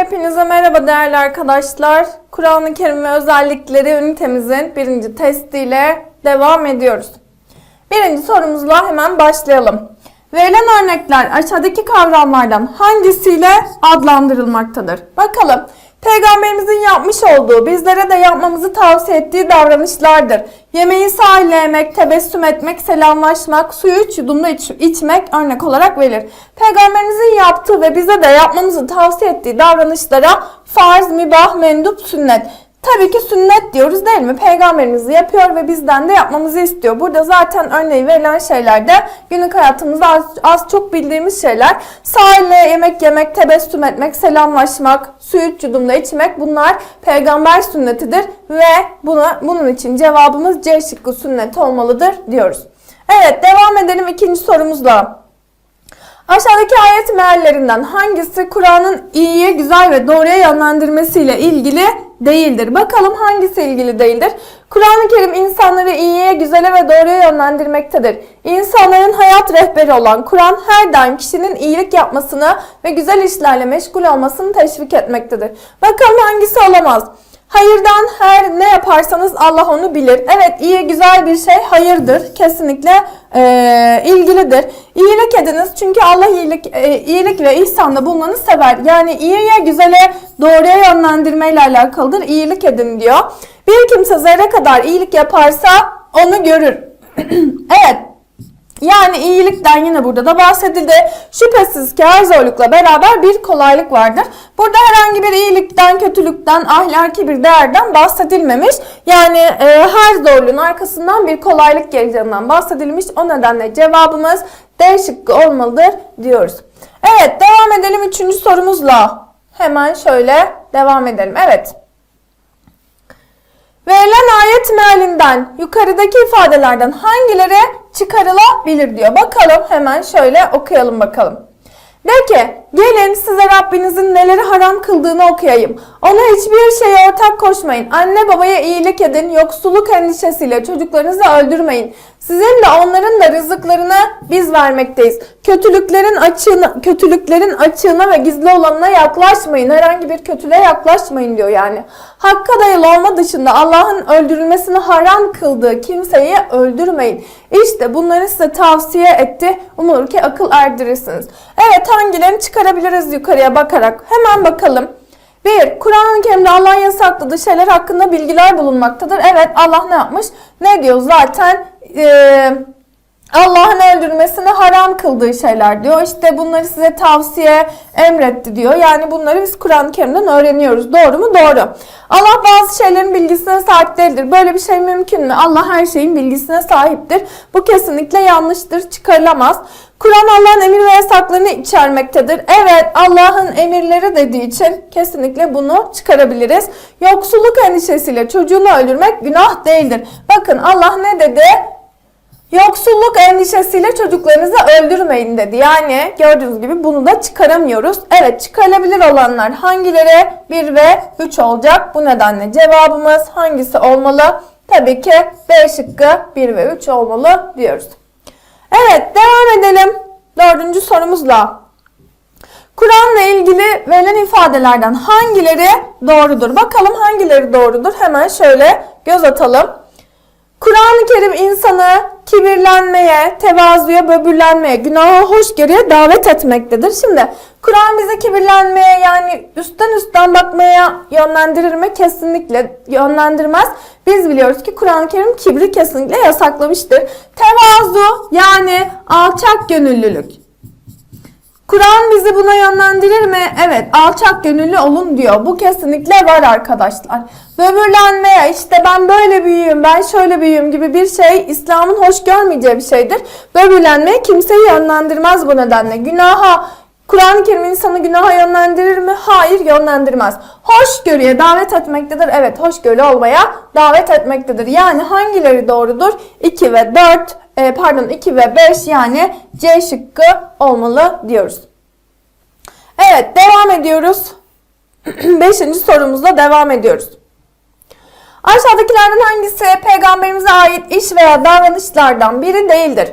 Hepinize merhaba değerli arkadaşlar. Kur'an-ı Kerim ve özellikleri ünitemizin birinci testiyle devam ediyoruz. Birinci sorumuzla hemen başlayalım. Verilen örnekler aşağıdaki kavramlardan hangisiyle adlandırılmaktadır? Bakalım. Peygamberimizin yapmış olduğu, bizlere de yapmamızı tavsiye ettiği davranışlardır. Yemeği sahile yemek, tebessüm etmek, selamlaşmak, suyu üç yudumda iç- içmek örnek olarak verilir. Peygamberimizin yaptığı ve bize de yapmamızı tavsiye ettiği davranışlara farz, mübah, mendup, sünnet. Tabii ki sünnet diyoruz değil mi? Peygamberimiz yapıyor ve bizden de yapmamızı istiyor. Burada zaten örneği verilen şeyler de günlük hayatımızda az, az çok bildiğimiz şeyler. Sahilde yemek yemek, tebessüm etmek, selamlaşmak, suyu üç yudumda içmek bunlar peygamber sünnetidir ve buna, bunun için cevabımız C şıkkı sünnet olmalıdır diyoruz. Evet devam edelim ikinci sorumuzla. Aşağıdaki ayet meallerinden hangisi Kur'an'ın iyiye, güzel ve doğruya yönlendirmesiyle ilgili değildir? Bakalım hangisi ilgili değildir? Kur'an-ı Kerim insanları iyiye, güzele ve doğruya yönlendirmektedir. İnsanların hayat rehberi olan Kur'an her daim kişinin iyilik yapmasını ve güzel işlerle meşgul olmasını teşvik etmektedir. Bakalım hangisi olamaz? Hayırdan her ne yaparsanız Allah onu bilir. Evet iyi güzel bir şey hayırdır. Kesinlikle eee, ilgilidir. İyilik ediniz çünkü Allah iyilik, e, iyilik ve ihsanda bulunanı sever. Yani iyiye güzele doğruya yönlendirmeyle alakalıdır. İyilik edin diyor. Bir kimse zerre kadar iyilik yaparsa onu görür. evet yani iyilikten yine burada da bahsedildi. Şüphesiz ki her zorlukla beraber bir kolaylık vardır. Burada herhangi bir iyilikten, kötülükten, ahlaki bir değerden bahsedilmemiş. Yani e, her zorluğun arkasından bir kolaylık geleceğinden bahsedilmiş. O nedenle cevabımız D şıkkı olmalıdır diyoruz. Evet devam edelim üçüncü sorumuzla. Hemen şöyle devam edelim. Evet. Verilen ayet mealinden yukarıdaki ifadelerden hangileri çıkarılabilir diyor. Bakalım hemen şöyle okuyalım bakalım. De ki gelin size Rabbinizin neleri haram kıldığını okuyayım. Ona hiçbir şeye ortak koşmayın. Anne babaya iyilik edin. Yoksulluk endişesiyle çocuklarınızı öldürmeyin. Sizin de onların da rızıklarını biz vermekteyiz. Kötülüklerin açığına, kötülüklerin açığına ve gizli olanına yaklaşmayın. Herhangi bir kötülüğe yaklaşmayın diyor yani. Hakka dayalı olma dışında Allah'ın öldürülmesini haram kıldığı kimseyi öldürmeyin. İşte bunları size tavsiye etti. Umulur ki akıl erdirirsiniz. Evet hangilerini çıkarabiliriz yukarıya bakarak? Hemen bakalım. 1. Kur'an-ı Kerim'de Allah'ın yasakladığı şeyler hakkında bilgiler bulunmaktadır. Evet Allah ne yapmış? Ne diyor zaten? Ee, Allah'ın öldürmesini haram kıldığı şeyler diyor. İşte bunları size tavsiye emretti diyor. Yani bunları biz Kur'an-ı Kerim'den öğreniyoruz. Doğru mu? Doğru. Allah bazı şeylerin bilgisine sahip değildir. Böyle bir şey mümkün mü? Allah her şeyin bilgisine sahiptir. Bu kesinlikle yanlıştır. Çıkarılamaz. Kur'an Allah'ın emir ve yasaklarını içermektedir. Evet Allah'ın emirleri dediği için kesinlikle bunu çıkarabiliriz. Yoksulluk endişesiyle çocuğunu öldürmek günah değildir. Bakın Allah ne dedi? Yoksulluk endişesiyle çocuklarınızı öldürmeyin dedi. Yani gördüğünüz gibi bunu da çıkaramıyoruz. Evet çıkarılabilir olanlar hangileri? 1 ve 3 olacak. Bu nedenle cevabımız hangisi olmalı? Tabii ki B şıkkı 1 ve 3 olmalı diyoruz. Evet devam edelim dördüncü sorumuzla. Kur'an'la ilgili verilen ifadelerden hangileri doğrudur? Bakalım hangileri doğrudur? Hemen şöyle göz atalım. Kur'an-ı Kerim insanı kibirlenmeye, tevazuya, böbürlenmeye, günaha, hoşgörüye davet etmektedir. Şimdi Kur'an bizi kibirlenmeye yani üstten üstten bakmaya yönlendirir mi? Kesinlikle yönlendirmez. Biz biliyoruz ki Kur'an-ı Kerim kibri kesinlikle yasaklamıştır. Tevazu yani alçak gönüllülük. Kur'an bizi buna yönlendirir mi? Evet, alçak gönüllü olun diyor. Bu kesinlikle var arkadaşlar. Böbürlenmeye, işte ben böyle büyüğüm, ben şöyle büyüğüm gibi bir şey İslam'ın hoş görmeyeceği bir şeydir. Böbürlenmeye kimseyi yönlendirmez bu nedenle. Günaha, Kur'an-ı Kerim insanı günaha yönlendirir mi? Hayır, yönlendirmez. Hoşgörüye davet etmektedir. Evet, hoşgörülü olmaya davet etmektedir. Yani hangileri doğrudur? 2 ve 4, e, pardon 2 ve 5 yani C şıkkı olmalı diyoruz. Evet, devam ediyoruz. Beşinci sorumuzla devam ediyoruz. Aşağıdakilerden hangisi peygamberimize ait iş veya davranışlardan biri değildir?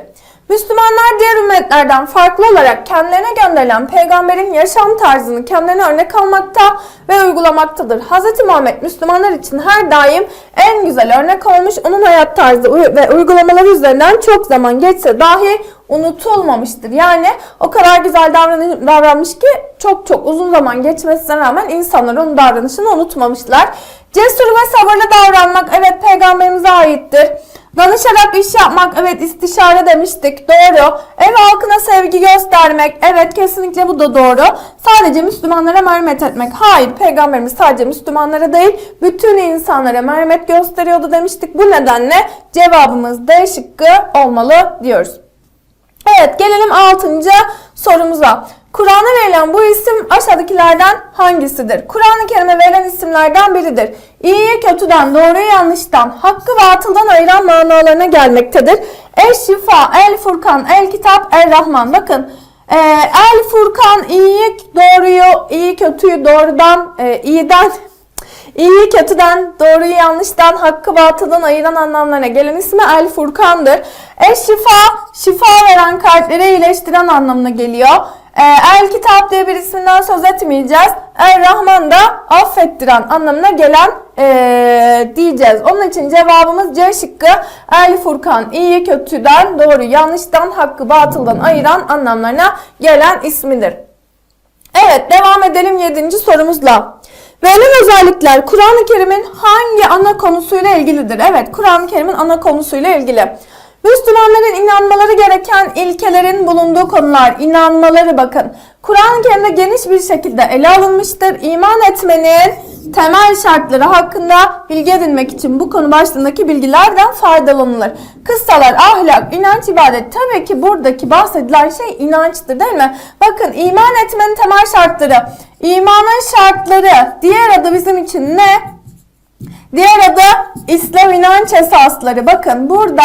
Müslümanlar diğer ümmetlerden farklı olarak kendilerine gönderilen peygamberin yaşam tarzını kendilerine örnek almakta ve uygulamaktadır. Hz. Muhammed Müslümanlar için her daim en güzel örnek olmuş, onun hayat tarzı ve uygulamaları üzerinden çok zaman geçse dahi unutulmamıştır. Yani o kadar güzel davran davranmış ki çok çok uzun zaman geçmesine rağmen insanlar onun davranışını unutmamışlar. Cesur ve sabırlı davranmak evet peygamberimize aittir. Danışarak iş yapmak evet istişare demiştik doğru. Ev halkına sevgi göstermek evet kesinlikle bu da doğru. Sadece Müslümanlara merhamet etmek. Hayır peygamberimiz sadece Müslümanlara değil bütün insanlara merhamet gösteriyordu demiştik. Bu nedenle cevabımız D şıkkı olmalı diyoruz. Evet gelelim 6. sorumuza. Kur'an'a verilen bu isim aşağıdakilerden hangisidir? Kur'an-ı Kerim'e verilen isimlerden biridir. İyiyi kötüden, doğruyu yanlıştan, hakkı batıldan ayıran manalarına gelmektedir. El-Şifa, El-Furkan, El-Kitap, El-Rahman. Bakın e, El-Furkan iyiyi, doğruyu, iyi kötüyü doğrudan, e, iyiden İyi kötüden, doğruyu yanlıştan, hakkı batıldan ayıran anlamlarına gelen ismi El Furkan'dır. El Şifa, şifa veren kalpleri iyileştiren anlamına geliyor. Ee, El Kitap diye bir isimden söz etmeyeceğiz. El Rahman da affettiren anlamına gelen ee, diyeceğiz. Onun için cevabımız C şıkkı El Furkan iyi kötüden, doğru yanlıştan, hakkı batıldan ayıran anlamlarına gelen ismidir. Evet devam edelim 7. sorumuzla. Verilen özellikler Kur'an-ı Kerim'in hangi ana konusuyla ilgilidir? Evet Kur'an-ı Kerim'in ana konusuyla ilgili. Müslümanların inanmaları gereken ilkelerin bulunduğu konular, inanmaları bakın. Kur'an-ı Kerim'de geniş bir şekilde ele alınmıştır. İman etmenin temel şartları hakkında bilgi edinmek için bu konu başlığındaki bilgilerden faydalanılır. Kıssalar, ahlak, inanç, ibadet. Tabii ki buradaki bahsedilen şey inançtır değil mi? Bakın iman etmenin temel şartları. İmanın şartları diğer adı bizim için ne? Diğer adı İslam inanç esasları. Bakın burada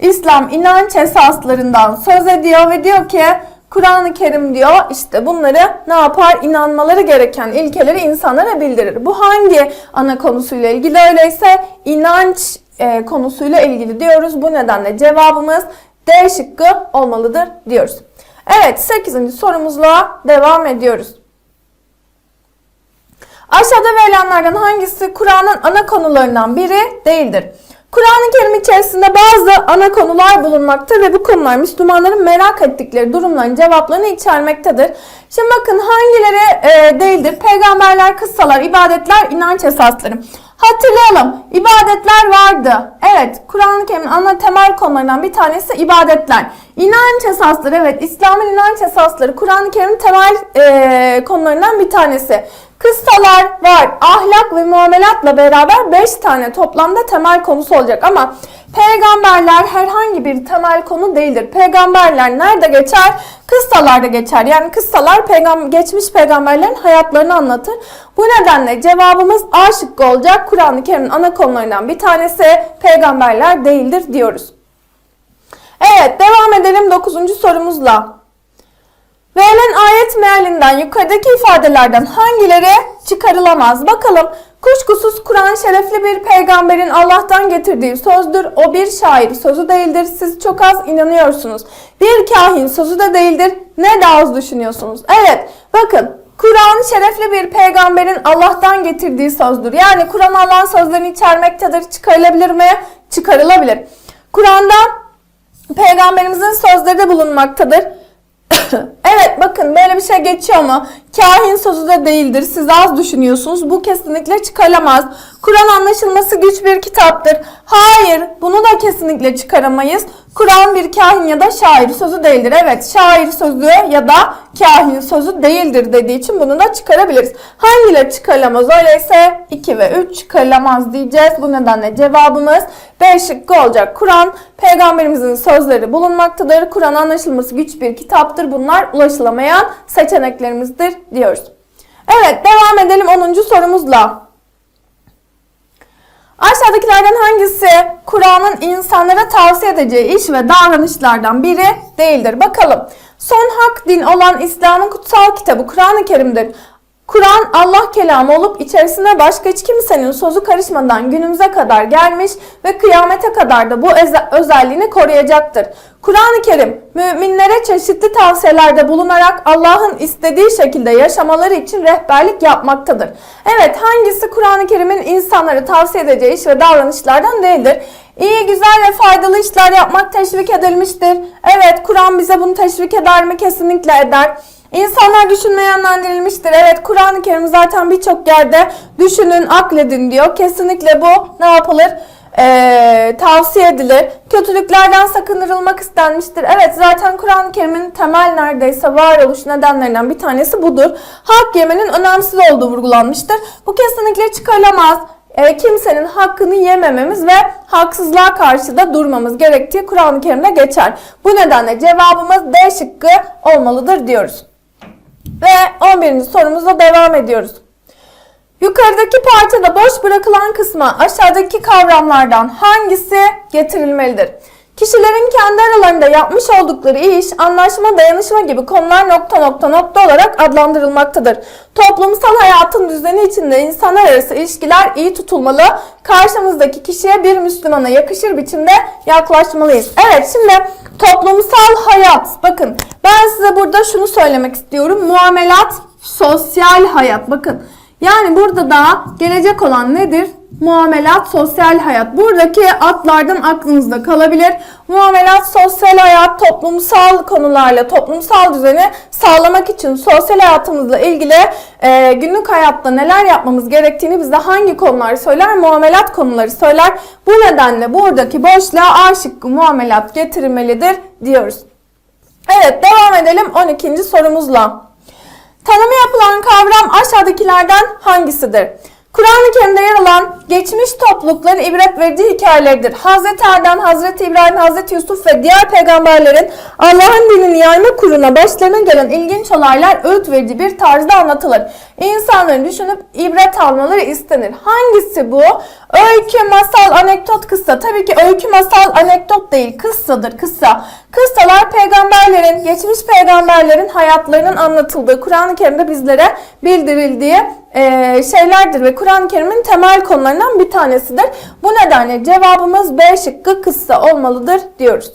İslam inanç esaslarından söz ediyor ve diyor ki Kur'an-ı Kerim diyor işte bunları ne yapar? İnanmaları gereken ilkeleri insanlara bildirir. Bu hangi ana konusuyla ilgili öyleyse inanç e, konusuyla ilgili diyoruz. Bu nedenle cevabımız D şıkkı olmalıdır diyoruz. Evet 8. sorumuzla devam ediyoruz. Aşağıda verilenlerden hangisi Kur'an'ın ana konularından biri değildir? Kur'an-ı Kerim içerisinde bazı ana konular bulunmakta ve bu konular Müslümanların merak ettikleri durumların cevaplarını içermektedir. Şimdi bakın hangileri e, değildir? Peygamberler, kıssalar, ibadetler, inanç esasları. Hatırlayalım. ibadetler vardı. Evet, Kur'an-ı Kerim'in ana temel konularından bir tanesi ibadetler. İnanç esasları, evet İslam'ın inanç esasları Kur'an-ı Kerim'in temel e, konularından bir tanesi. Kıssalar var. Ahlak ve muamelatla beraber 5 tane toplamda temel konusu olacak ama peygamberler herhangi bir temel konu değildir. Peygamberler nerede geçer? Kıssalarda geçer. Yani kıssalar peygam geçmiş peygamberlerin hayatlarını anlatır. Bu nedenle cevabımız A şıkkı olacak. Kur'an-ı Kerim'in ana konularından bir tanesi peygamberler değildir diyoruz. Evet devam edelim 9. sorumuzla. Verilen ayet mealinden yukarıdaki ifadelerden hangileri çıkarılamaz? Bakalım. Kuşkusuz Kur'an şerefli bir peygamberin Allah'tan getirdiği sözdür. O bir şair sözü değildir. Siz çok az inanıyorsunuz. Bir kahin sözü de değildir. Ne de az düşünüyorsunuz. Evet bakın Kur'an şerefli bir peygamberin Allah'tan getirdiği sözdür. Yani Kur'an Allah'ın sözlerini içermektedir. Çıkarılabilir mi? Çıkarılabilir. Kur'an'da peygamberimizin sözleri de bulunmaktadır. Evet bakın böyle bir şey geçiyor mu? Kahin sözü de değildir. Siz az düşünüyorsunuz. Bu kesinlikle çıkarılamaz. Kur'an anlaşılması güç bir kitaptır. Hayır, bunu da kesinlikle çıkaramayız. Kur'an bir kahin ya da şair sözü değildir. Evet, şair sözü ya da kahin sözü değildir dediği için bunu da çıkarabiliriz. Hangileri çıkarılamaz? Öyleyse 2 ve 3 çıkarılamaz diyeceğiz. Bu nedenle cevabımız B şıkkı olacak. Kur'an peygamberimizin sözleri bulunmaktadır. Kur'an anlaşılması güç bir kitaptır. Bunlar ulaşılamayan seçeneklerimizdir diyoruz. Evet devam edelim 10. sorumuzla. Aşağıdakilerden hangisi Kur'an'ın insanlara tavsiye edeceği iş ve davranışlardan biri değildir? Bakalım. Son hak din olan İslam'ın kutsal kitabı Kur'an-ı Kerim'dir. Kur'an Allah kelamı olup içerisine başka hiç kimsenin sözü karışmadan günümüze kadar gelmiş ve kıyamete kadar da bu özelliğini koruyacaktır. Kur'an-ı Kerim müminlere çeşitli tavsiyelerde bulunarak Allah'ın istediği şekilde yaşamaları için rehberlik yapmaktadır. Evet hangisi Kur'an-ı Kerim'in insanları tavsiye edeceği iş ve davranışlardan değildir? İyi, güzel ve faydalı işler yapmak teşvik edilmiştir. Evet Kur'an bize bunu teşvik eder mi? Kesinlikle eder. İnsanlar düşünmeye yönlendirilmiştir. Evet Kur'an-ı Kerim zaten birçok yerde düşünün, akledin diyor. Kesinlikle bu ne yapılır? Ee, tavsiye edilir. Kötülüklerden sakındırılmak istenmiştir. Evet zaten Kur'an-ı Kerim'in temel neredeyse varoluş nedenlerinden bir tanesi budur. Hak yemenin önemsiz olduğu vurgulanmıştır. Bu kesinlikle çıkarılamaz. Ee, kimsenin hakkını yemememiz ve haksızlığa karşı da durmamız gerektiği Kur'an-ı Kerim'de geçer. Bu nedenle cevabımız D şıkkı olmalıdır diyoruz. Ve 11. sorumuzla devam ediyoruz. Yukarıdaki parçada boş bırakılan kısma aşağıdaki kavramlardan hangisi getirilmelidir? Kişilerin kendi aralarında yapmış oldukları iş, anlaşma, dayanışma gibi konular nokta nokta nokta olarak adlandırılmaktadır. Toplumsal hayatın düzeni içinde insanlar arası ilişkiler iyi tutulmalı, karşımızdaki kişiye bir Müslümana yakışır biçimde yaklaşmalıyız. Evet şimdi toplumsal hayat, bakın ben size burada şunu söylemek istiyorum. Muamelat, sosyal hayat, bakın. Yani burada da gelecek olan nedir? Muamelat, sosyal hayat. Buradaki atlardan aklınızda kalabilir. Muamelat, sosyal hayat, toplumsal konularla, toplumsal düzeni sağlamak için sosyal hayatımızla ilgili e, günlük hayatta neler yapmamız gerektiğini bize hangi konuları söyler? Muamelat konuları söyler. Bu nedenle buradaki boşluğa A şıkkı muamelat getirilmelidir diyoruz. Evet devam edelim 12. sorumuzla. Tanımı yapılan kavram aşağıdakilerden hangisidir? Kur'an-ı Kerim'de yer alan geçmiş toplulukların ibret verdiği hikayeleridir. Hazreti Adem, Hazreti İbrahim, Hazreti Yusuf ve diğer peygamberlerin Allah'ın dinini yayma kuruna başlarına gelen ilginç olaylar öğüt verici bir tarzda anlatılır. İnsanların düşünüp ibret almaları istenir. Hangisi bu? Öykü, masal, anekdot, kıssa. Tabii ki öykü, masal, anekdot değil, kıssadır, kıssa. Kıssalar peygamberlerin, geçmiş peygamberlerin hayatlarının anlatıldığı, Kur'an-ı Kerim'de bizlere bildirildiği şeylerdir ve Kur'an-ı Kerim'in temel konularından bir tanesidir. Bu nedenle cevabımız B şıkkı kıssa olmalıdır diyoruz.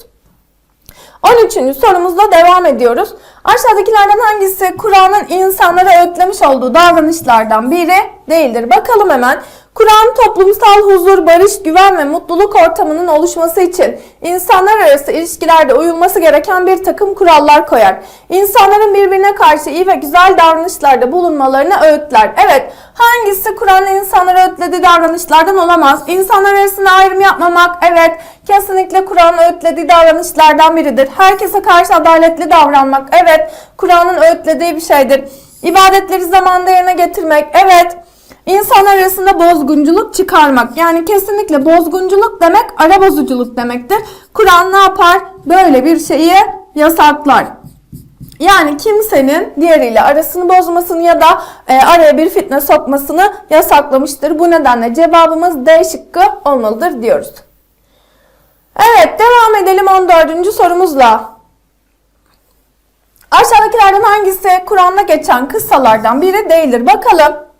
13. sorumuzla devam ediyoruz. Aşağıdakilerden hangisi Kur'an'ın insanlara öğütlemiş olduğu davranışlardan biri değildir? Bakalım hemen. Kur'an toplumsal huzur, barış, güven ve mutluluk ortamının oluşması için insanlar arası ilişkilerde uyulması gereken bir takım kurallar koyar. İnsanların birbirine karşı iyi ve güzel davranışlarda bulunmalarını öğütler. Evet, hangisi Kur'an'ın insanlara öğütlediği davranışlardan olamaz? İnsanlar arasında ayrım yapmamak, evet, kesinlikle Kur'an'ın öğütlediği davranışlardan biridir. Herkese karşı adaletli davranmak, evet, Kur'an'ın öğütlediği bir şeydir. İbadetleri zamanında yerine getirmek, evet, İnsanlar arasında bozgunculuk çıkarmak. Yani kesinlikle bozgunculuk demek ara bozuculuk demektir. Kur'an ne yapar? Böyle bir şeyi yasaklar. Yani kimsenin diğeriyle arasını bozmasını ya da e, araya bir fitne sokmasını yasaklamıştır. Bu nedenle cevabımız D şıkkı olmalıdır diyoruz. Evet devam edelim 14. sorumuzla. Aşağıdakilerden hangisi Kur'an'da geçen kıssalardan biri değildir? Bakalım.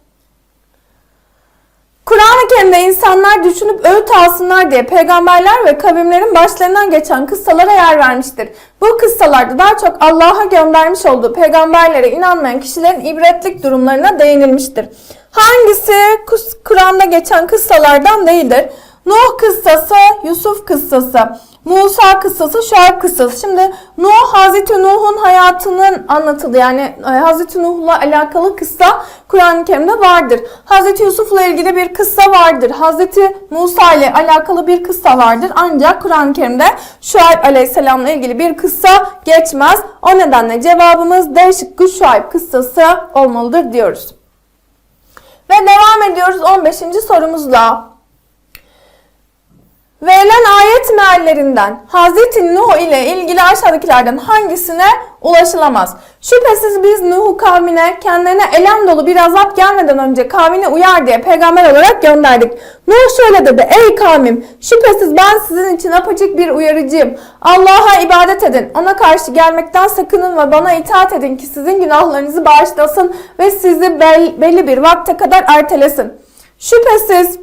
Kur'an-ı Kerim'de insanlar düşünüp öğüt alsınlar diye peygamberler ve kavimlerin başlarından geçen kıssalara yer vermiştir. Bu kıssalarda daha çok Allah'a göndermiş olduğu peygamberlere inanmayan kişilerin ibretlik durumlarına değinilmiştir. Hangisi Kur'an'da geçen kıssalardan değildir? Nuh kıssası, Yusuf kıssası. Musa kıssası, Şuayb kıssası. Şimdi Nuh, Hazreti Nuh'un hayatının anlatıldığı yani e, Hazreti Nuh'la alakalı kıssa Kur'an-ı Kerim'de vardır. Hazreti Yusuf'la ilgili bir kıssa vardır. Hazreti Musa ile alakalı bir kıssa vardır. Ancak Kur'an-ı Kerim'de Şuayb aleyhisselamla ilgili bir kıssa geçmez. O nedenle cevabımız D şıkkı Şuayb kıssası olmalıdır diyoruz. Ve devam ediyoruz 15. sorumuzla. Verilen ayet meallerinden Hazreti Nuh ile ilgili aşağıdakilerden hangisine ulaşılamaz? Şüphesiz biz Nuh'u kavmine kendilerine elem dolu bir azap gelmeden önce kavmine uyar diye peygamber olarak gönderdik. Nuh şöyle dedi. Ey kavmim şüphesiz ben sizin için apaçık bir uyarıcıyım. Allah'a ibadet edin. Ona karşı gelmekten sakının ve bana itaat edin ki sizin günahlarınızı bağışlasın ve sizi bel- belli bir vakte kadar ertelesin. Şüphesiz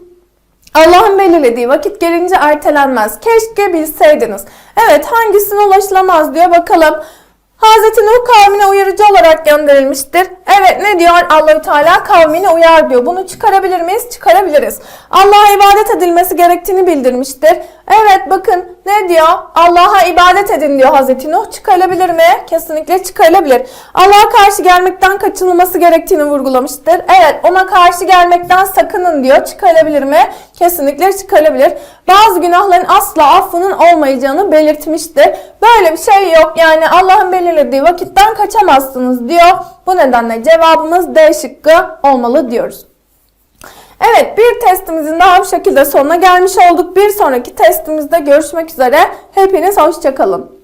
Allah'ın belirlediği vakit gelince ertelenmez. Keşke bilseydiniz. Evet hangisine ulaşılamaz diyor bakalım. Hazreti Nuh kavmine uyarıcı olarak gönderilmiştir. Evet ne diyor? Allahü Teala kavmine uyar diyor. Bunu çıkarabilir miyiz? Çıkarabiliriz. Allah'a ibadet edilmesi gerektiğini bildirmiştir. Evet bakın ne diyor? Allah'a ibadet edin diyor Hazreti Nuh. Çıkarılabilir mi? Kesinlikle çıkarılabilir. Allah'a karşı gelmekten kaçınılması gerektiğini vurgulamıştır. Evet ona karşı gelmekten sakının diyor. Çıkarılabilir mi? Kesinlikle çıkarılabilir. Bazı günahların asla affının olmayacağını belirtmiştir. Böyle bir şey yok. Yani Allah'ın belirlediği vakitten kaçamazsınız diyor. Bu nedenle cevabımız D şıkkı olmalı diyoruz. Evet bir testimizin daha bu şekilde sonuna gelmiş olduk. Bir sonraki testimizde görüşmek üzere. Hepiniz hoşçakalın.